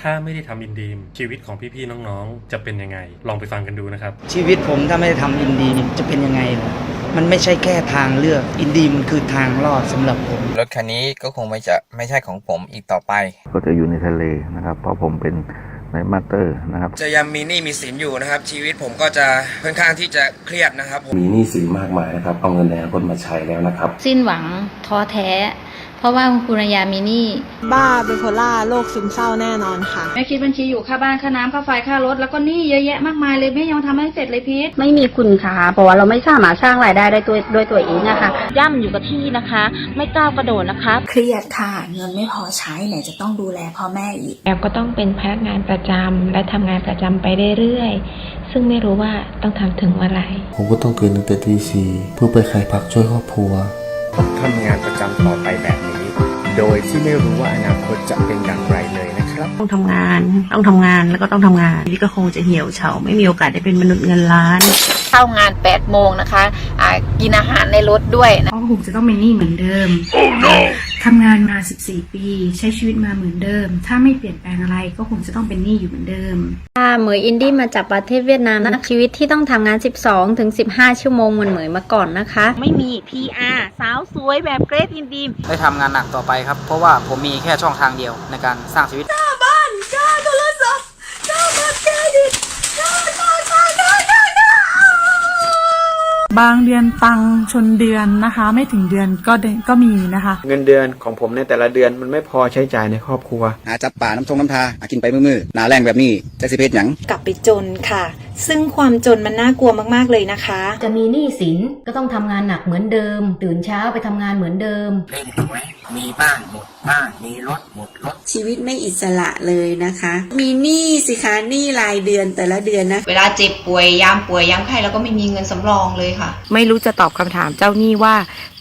ถ้าไม่ได้ทำอินดีม ชีวิตของพี่ๆน้องๆ จะเป็นยังไง ลองไปฟังกันดูนะครับ ชีวิตผมถ้าไม่ได้ทำอินดีนี่จะเป็นยังไงเหรอมันไม่ใช่แค่ทางเลือก อินดีมันคือทางรอดสำหรับผม รถคันนี้ก็คงไม่จะไม่ใช่ของผมอีกต่อไป ก็จะอยู่ในทะเลนะครับ เพราะผมเป็นในมาสเตอร์นะครับ จะยังมีหนี้มีสินอยู่นะครับ ชีวิตผมก็จะค่อนข้างที่จะเครียดนะครับผมมีหนี้สินมากมายนะครับ เอาเงินในอนาคตมาใช้แล้วนะครับ สิ้นหวังท้อแท้เพ ราะว่าคุณปุรยามีหนี้บ้าไบโพล่าโรคซึมเศร้าแน่นอนค่ะ แม่คิดบัญชีอยู่ค่าบ้านค่าน้ำค่าไฟค่ารถแล้วก็หนี้เยอะแยะมากมายเลยแม่ยังทำไม่เสร็จเลยพีทไม่มีคุณค่าเพราะว่าเราไม่สามารถสร้างรายได้ได้ด้วยด้วยตัวเองนะคะ ย่ำอยู่กับที่นะคะ ไม่ก้าวกระโดดนะคะ เครียดค่ะ เงินไม่พอใช้ไหนจะต้องดูแลพ่อแม่อีก แอมก็ต้องเป็นพนักงานประจำและทำงานประจำไปเรื่อยๆ ซึ่งไม่รู้ว่าต้องทำถึงเมื่อไหร่ ผมก็ต้องตื่นตั้งแต่ตีสี่เพื่อไปขายผักช่วยครอบครัวทำงานประจำต่อไปแบบนี้ โดยที่ไม่รู้ว่าอนาคตจะเป็นอย่างไรเลยนะครับต้องทำงานต้องทำงานแล้วก็ต้องทำงานชีวิตก็คงจะเหี่ยวเฉาไม่มีโอกาสได้เป็นมนุษย์เงินล้าน เข้างาน8ปดโมงนะคะะกินอาหารในรถด้วยนะก็คงจะต้องเป็นหนี้เหมือนเดิม ทำงานมา 14 ปี ใช้ชีวิตมาเหมือนเดิม ถ้าไม่เปลี่ยนแปลงอะไรก็คงจะต้องเป็นหนี้อยู่เหมือนเดิม ค่ะเหมยอินดี้มาจากประเทศเวียดนามนะชีวิตที่ต้องทำงาน 12 ถึง 15 ชั่วโมงเหมือนเหมยมาก่อนนะคะ ไม่มี PR สาวสวยแบบเกรซอินดีมได้ทำงานหนักต่อไปครับ เพราะว่าผมมีแค่ช่องทางเดียวในการสร้างชีวิต บ้านค่าโทรศัพท์ค่าบัตรเครดิตค่าค่าค่าค่าค่า บางเดือนตังค์ชนเดือนนะคะ ไม่ถึงเดือนก็เดก็มีนะคะ เงินเดือนของผมในแต่ละเดือนมันไม่พอใช้จ่ายในครอบครัว หาจับป่าน้ำทงน้ำทาหากินไปมือๆหนาแรงแบบนี้จะสิเพศหยังกลับไปจนค่ะ ซึ่งความจนมันน่ากลัวมากๆเลยนะคะ จะมีหนี้สินก็ต้องทำงานหนักเหมือนเดิม ตื่นเช้าไปทำงานเหมือนเดิมมีบ้านหมดบ้านมีรถหมดรถ ชีวิตไม่อิสระเลยนะคะ มีหนี้สิคะหนี้รายเดือนแต่ละเดือนนะ เวลาเจ็บป่วยยามป่วยยามไข้แล้วก็ไม่มีเงินสำรองเลยค่ะ ไม่รู้จะตอบคำถามเจ้าหนี้ว่า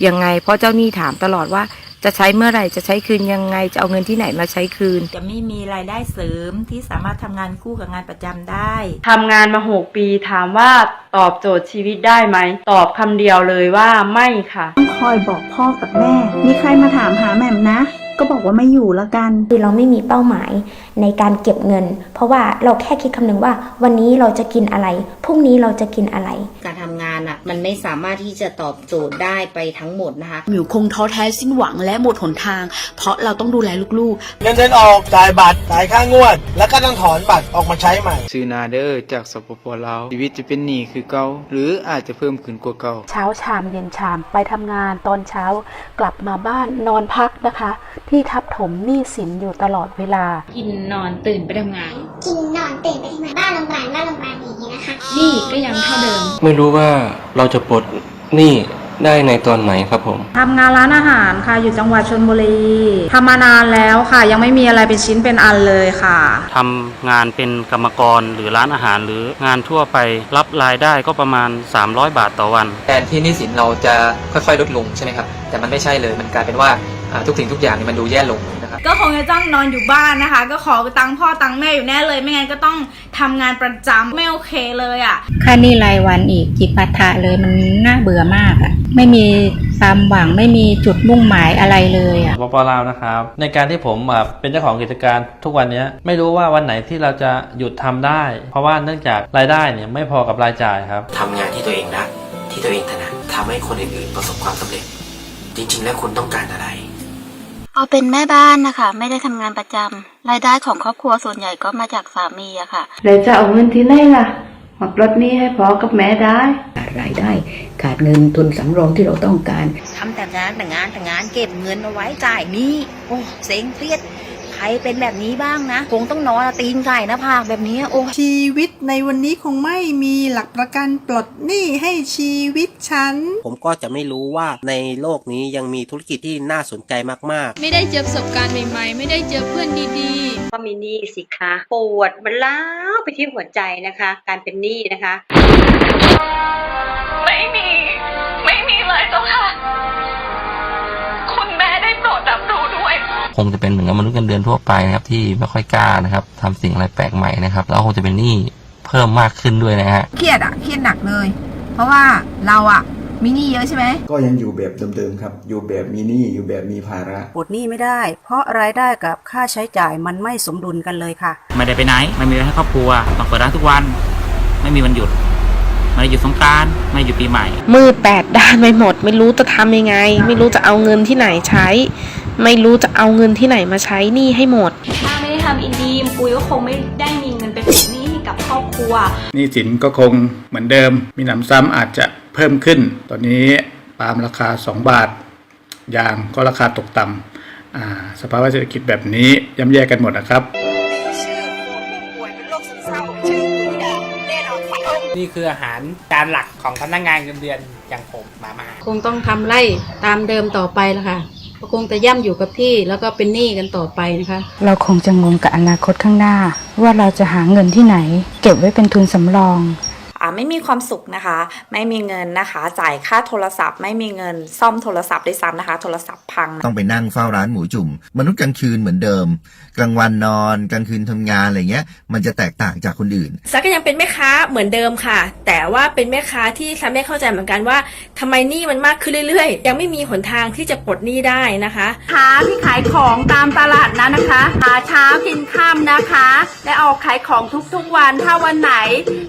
ยังไง เพราะเจ้าหนี้ถามตลอดว่า จะใช้เมื่อไหร่จะใช้คืนยังไง จะเอาเงินที่ไหนมาใช้คืน จะไม่มีรายได้เสริมที่สามารถทำงานคู่กับงานประจำได้ ทำงานมา6ปีถามว่าตอบโจทย์ชีวิตได้ไหม ตอบคำเดียวเลยว่าไม่ค่ะคอยบอกพ่อกับแม่ มีใครมาถามหาแหม่มนะ ก็บอกว่าไม่อยู่ละกัน คือเราไม่มีเป้าหมายในการเก็บเงิน เพราะว่าเราแค่คิดคำนึงว่า วันนี้เราจะกินอะไรพรุ่งนี้เราจะกินอะไร การทำงานอะ มันไม่สามารถที่จะตอบโจทย์ได้ไปทั้งหมดนะคะหมิวคงท้อแท้สิ้นหวังและหมดหนทาง เพราะเราต้องดูแลลูกเงินเดือนออกจ่ายบัตรจ่ายค่างวด แล้วก็ต้องถอนบัตรออกมาใช้ใหม่ ซื้อนาเดอร์จากสปปลาวชีวิตจะเป็นหนี้คือเก่าหรืออาจจะเพิ่มขึ้นกว่าเก่าเช้าชามเย็นชามไปทำงานตอนเช้ากลับมาบ้านนอนพักนะคะที่ทับถมหนี้สินอยู่ตลอดเวลา กินนอนตื่นไปทำงาน กินนอนตื่นไปทำงานบ้านโรงพยาบาลบ้านโรงพยาบาลอย่างนี้นะคะหนี้ก็ยังเท่าเดิม ไม่รู้ว่าเราจะปลดหนี้ได้ในตอนไหนครับผม ทำงานร้านอาหารค่ะอยู่จังหวัดชลบุรีทำมานานแล้วค่ะ ยังไม่มีอะไรเป็นชิ้นเป็นอันเลยค่ะ ทำงานเป็นกรรมกรหรือร้านอาหารหรืองานทั่วไปรับรายได้ก็ประมาณ 300 บาทต่อวัน แทนที่หนี้สินเราจะค่อยๆ ลดลงใช่ไหมครับ แต่มันไม่ใช่เลยมันกลายเป็นว่า ทุกสิ่งทุกอย่างมันดูแย่ลงนะครับก็คงจะต้องนอนอยู่บ้านนะคะ ก็ขอตังค์พ่อตังค์แม่อยู่แน่เลย ไม่งั้นก็ต้องทำงานประจำไม่โอเคเลยอะค่าหนี้รายวันอีกจิปาถะเลยมันน่าเบื่อมากอะไม่มีความหวังไม่มีจุดมุ่งหมายอะไรเลยอะปปลาวนะครับ ในการที่ผมอะเป็นเจ้าของกิจการทุกวันเนี้ยไม่รู้ว่าวันไหนที่เราจะหยุดทำได้ เพราะว่าเนื่องจากรายได้เนี่ยไม่พอกับรายจ่ายครับทำงานที่ตัวเองรักที่ตัวเองถนัดทำให้คนอื่นๆประสบความสำเร็จ จริง ๆ แล้วคุณต้องการอะไร เอาเป็นแม่บ้านนะคะ ไม่ได้ทำงานประจำรายได้ของครอบครัวส่วนใหญ่ก็มาจากสามีอะค่ะแล้วจะเอาเงินที่ไหนล่ะมาปลดหนี้ให้พ่อกับแม่ได้รายได้ ขาดเงินทุนสำรองที่เราต้องการทำแต่งานแต่งานแต่งานเก็บเงินเอาไว้จ่ายหนี้โอ้เซ็งเครียดใค รเป็นแบบนี้บ้างนะ คงต้องนอนตีนไก่หนะผากแบบนี้โอ้ชีวิตในวันนี้คงไม่มีหลักประกันปลดหนี้ให้ชีวิตฉัน ผมก็จะไม่รู้ว่าในโลกนี้ยังมีธุรกิจที่น่าสนใจมากๆ ไม่ได้เจอประสบการณ์ใหม่ๆ ไม่ได้เจอเพื่อนดีๆ ก็มีหนี้สิคะปวดมันล้าวไปที่หัวใจนะคะ การเป็นหนี้นะคะ ไม่มี ไม่มีเลยเจ้าค่ะ คงจะเป็นเหมือนกับมนุษย์เงินเดือนทั่วไปนะครับที่ไม่ค่อยกล้านะครับทำสิ่งอะไรแปลกใหม่นะครับ แล้วคงจะเป็นหนี้เพิ่มมากขึ้นด้วยนะฮะเครียดอะเครียดหนักเลย เพราะว่าเราอะมีหนี้เยอะใช่ไหมก็ยังอยู่แบบเดิมๆครับ อยู่แบบมีหนี้อยู่แบบมีภาระปลดหนี้ไม่ได้ เพราะรายได้กับค่าใช้จ่ายมันไม่สมดุลกันเลยค่ะ ไม่ได้ไปไหน ไม่มีเวลาให้ครอบครัวต้องเปิดร้านทุกวัน ไม่มีวันหยุด ไม่ได้หยุดสงกราร ไม่หยุดปีใหม่ มืดแปดด้านไปหมด ไม่รู้จะทำยังไง ไม่รู้จะเอาเงินที่ไหนใช้ ไม่รู้จะเอาเงินที่ไหนมาใช้หนี้ให้หมด ถ้าไม่ได้ทำอินดีมปุยก็คงไม่ได้มีเงินไปปลดหนี้ให้กับครอบครัว หนี้สินก็คงเหมือนเดิม มีหนำซ้ำอาจจะเพิ่มขึ้น ตอนนี้ปาล์มราคา 2 บาท ยางก็ราคาตกต่ำอ่าสภาวะเศรษฐกิจแบบนี้ย่ำแย่กันหมดนะครับนี่คืออาหารจานหลักของพนักงานเงินเดือนอย่างผมมามาคงต้องทำไร่ตามเดิมต่อไปละค่ะ ก็คงจะย่ำอยู่กับที่แล้วก็เป็นหนี้กันต่อไปนะคะ เราคงจะงงกับอนาคตข้างหน้า ว่าเราจะหาเงินที่ไหน เก็บไว้เป็นทุนสำรอง ไม่มีความสุขนะคะ ไม่มีเงินนะคะ จ่ายค่าโทรศัพท์ ไม่มีเงินซ่อมโทรศัพท์ด้วยซ้ำนะคะ โทรศัพท์พังต้องไปนั่งเฝ้าร้านหมูจุ่ม มนุษย์กลางคืนเหมือนเดิม กลางวันนอนกลางคืนทำงานอะไรเงี้ย มันจะแตกต่างจากคนอื่นซักก็ยังเป็นแม่ค้าเหมือนเดิมค่ะ แต่ว่าเป็นแม่ค้าที่ซักไม่เข้าใจเหมือนกันว่าทำไมหนี้มันมากขึ้นเรื่อยๆ ยังไม่มีหนทางที่จะปลดหนี้ได้นะคะค้าที่ขายของตามตลาดนั้นนะคะหาเช้ากินค่ำนะคะ และออกขายของทุกๆวันถ้าวันไหน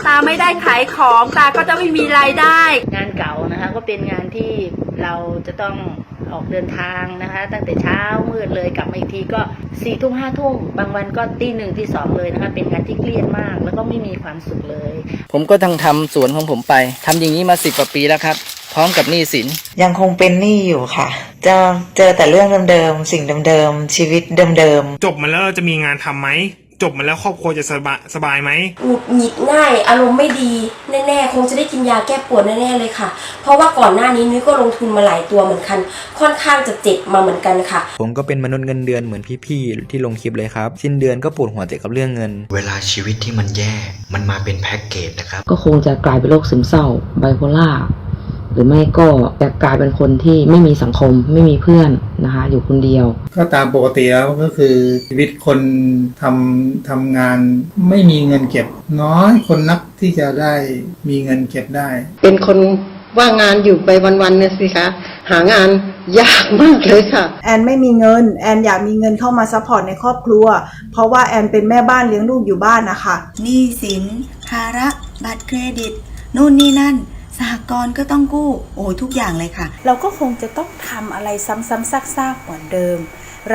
ตาไม่ได้ขายของตาก็จะไม่มีรายได้ งานเก่านะคะก็เป็นงานที่เราจะต้องออกเดินทางนะคะ ตั้งแต่เช้ามืดเลยกลับมาอีกทีก็สี่ทุ่มห้าทุ่มบางวันก็ตีหนึ่งตีสองเลยนะคะ เป็นงานที่เครียดมาก แล้วก็ไม่มีความสุขเลย ผมก็ต้องทำสวนของผมไปทำอย่างนี้มาสิบกว่าปีแล้วครับ พร้อมกับหนี้สินยังคงเป็นหนี้อยู่ค่ะ จะเจอแต่เรื่องเดิมๆสิ่งเดิมๆชีวิตเดิมๆจบมาแล้วเราจะมีงานทำไหม จบมาแล้วครอบครัวจะสบายสบายไหมหงุดหงิดง่าย อารมณ์ไม่ดีแน่ๆคงจะได้กินยาแก้ปวดแน่ๆเลยค่ะ เพราะว่าก่อนหน้านี้นุ้ยก็ลงทุนมาหลายตัวเหมือนกัน ค่อนข้างจะเจ็บมาเหมือนกันค่ะ ผมก็เป็นมนุษย์เงินเดือนเหมือนพี่ๆที่ลงคลิปเลยครับ สิ้นเดือนก็ปวดหัวเกี่ยวกับเรื่องเงิน เวลาชีวิตที่มันแย่ มันมาเป็นแพ็กเกจนะครับ ก็คงจะกลายเป็นโรคซึมเศร้าไบโพล่า หรือไม่ก็จะกลายเป็นคนที่ไม่มีสังคมไม่มีเพื่อนนะคะ อยู่คนเดียว ก็ตามปกติแล้วก็คือชีวิตคนทำทำงานไม่มีเงินเก็บ น้อยคนนักที่จะได้มีเงินเก็บได้ เป็นคนว่างงานอยู่ไปวันๆเนี่ยสิคะหางานยากมากเลยค่ะ แอนไม่มีเงิน แอนอยากมีเงินเข้ามาซัพพอร์ตในครอบครัว เพราะว่าแอนเป็นแม่บ้านเลี้ยงลูกอยู่บ้านนะคะหนี้สินภาระบัตรเครดิต นู่นนี่นั่น สหกรณ์ก็ต้องกู้ โอ้ยทุกอย่างเลยค่ะ เราก็คงจะต้องทำอะไรซ้ำๆซากๆเหมือนเดิม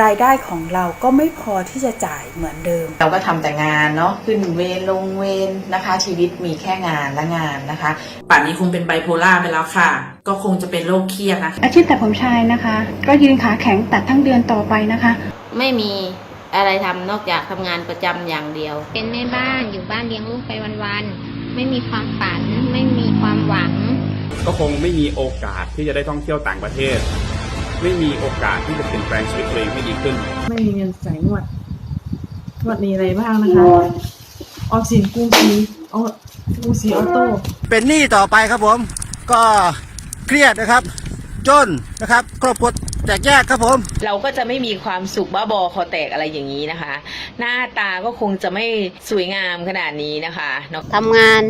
รายได้ของเราก็ไม่พอที่จะจ่ายเหมือนเดิม เราก็ทำแต่งานเนาะขึ้นเวรลงเวรนะคะ ชีวิตมีแค่งานและงานนะคะป่านนี้คงเป็นไบโพล่าไปแล้วค่ะ ก็คงจะเป็นโรคเครียดนะคะอาชีพตัดผมชายนะคะ ก็ยืนขาแข็งตัดทั้งเดือนต่อไปนะคะ ไม่มีอะไรทำนอกจากทำงานประจำอย่างเดียว เป็นแม่บ้านอยู่บ้านเลี้ยงลูกไปวันๆ ไม่มีความฝัน ไม่มีความหวัง ก็คงไม่มีโอกาสที่จะได้ท่องเที่ยวต่างประเทศ ไม่มีโอกาสที่จะเปลี่ยนแปลงชีวิตตัวเองให้ดีขึ้น ไม่มีเงินใส่งวดงวดมีอะไรบ้างนะคะออมสินกู้ซีอกู้ซีออโต้เป็นหนี้ต่อไปครับผม ก็เครียดนะครับ จนนะครับ ครอบครัว แตกแยกครับผม เราก็จะไม่มีความสุขบ้าบอคอแตกอะไรอย่างนี้นะคะ หน้าตาก็คงจะไม่สวยงามขนาดนี้นะคะเนาะทำงาน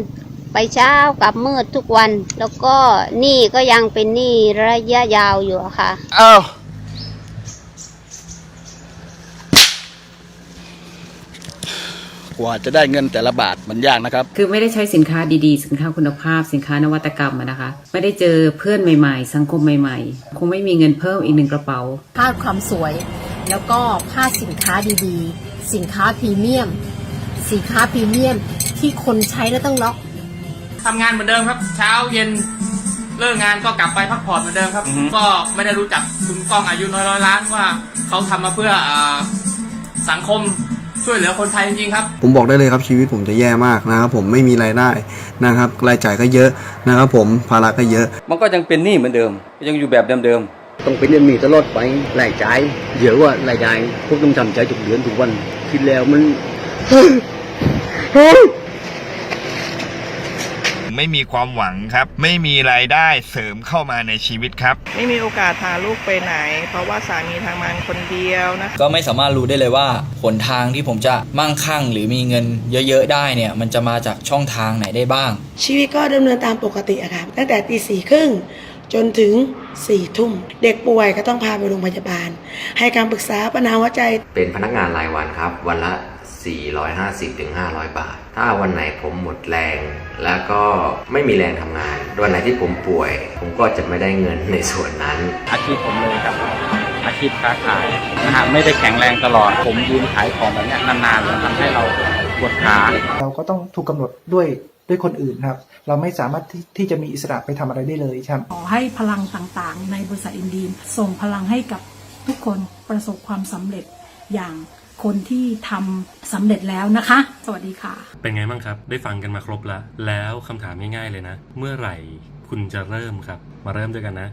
ไปเช้ากลับมืดทุกวัน แล้วก็หนี้ก็ยังเป็นหนี้ระยะยาวอยู่อะค่ะอ้า วกว่าจะได้เงินแต่ละบาทมันยากนะครับ คือไม่ได้ใช้สินค้าดีๆ สินค้าคุณภาพ สินค้านวัตกรรมอะนะคะ ไม่ได้เจอเพื่อนใหม่ๆ สังคมใหม่ๆ คงไม่มีเงินเพิ่มอีกหนึ่งกระเป๋าพลาดความสวย แล้วก็พลาดสินค้าดีๆ สินค้าพรีเมียม สินค้าพรีเมียมที่คนใช้แล้วต้องล็อกทำงานเหมือนเดิมครับ เช้าเย็นเลิกงานก็กลับไปพักผ่อนเหมือนเดิมครับ ก็ไม่ได้รู้จักคุณก้องอายุน้อยร้อยล้านว่าเขาทำมาเพื่ออาสังคม ช่วยเหลือคนไทยจริงๆครับ ผมบอกได้เลยครับชีวิตผมจะแย่มากนะครับผมไม่มีรายได้นะครับรายจ่ายก็เยอะนะครับผมภาระก็เยอะ มันก็ยังเป็นหนี้เหมือนเดิม ยังอยู่แบบเดิมต้องเป็นอย่างนี้ตลอดไปรายจ่ายเยอะกว่ารายได้พวกต้องทำใจทุกเดือนทุกวันคิดแล้วมัน ไม่มีความหวังครับ ไม่มีรายได้เสริมเข้ามาในชีวิตครับ ไม่มีโอกาสพาลูกไปไหน เพราะว่าสามีทำงานคนเดียวนะก็ไม่สามารถรู้ได้เลยว่าหนทางที่ผมจะมั่งคั่ง หรือมีเงินเยอะๆได้เนี่ย มันจะมาจากช่องทางไหนได้บ้าง ชีวิตก็ดำเนินตามปกติอะค่ะตั้งแต่ตีสี่ครึ่งจนถึงสี่ทุ่ม เด็กป่วยก็ต้องพาไปโรงพยาบาล ให้การปรึกษาปัญหาหัวใจ เป็นพนักงานรายวันครับ วันละ 450ถึง500 บาท ถ้าวันไหนผมหมดแรง แล้วก็ไม่มีแรงทำงาน วันไหนที่ผมป่วย ผมก็จะไม่ได้เงินในส่วนนั้น อาชีพผมเลยครับ อาชีพค้าขายนะฮะไม่ได้แข็งแรงตลอด ผมยืนขายของแบบเนี้ยนานๆแล้วทำให้เราปวดขา เราก็ต้องถูกกำหนดด้วยด้วยคนอื่นครับ เราไม่สามารถที่ที่จะมีอิสระไปทำอะไรได้เลยครับ ขอให้พลังต่างๆ ในบริษัทอินดีนส่งพลังให้กับทุกคนประสบความสำเร็จอย่าง คนที่ทำสำเร็จแล้วนะคะ สวัสดีค่ะ เป็นไงบ้างครับ ได้ฟังกันมาครบแล้ว แล้วคำถามง่ายๆเลยนะ เมื่อไหร่คุณจะเริ่มครับ มาเริ่มด้วยกันนะ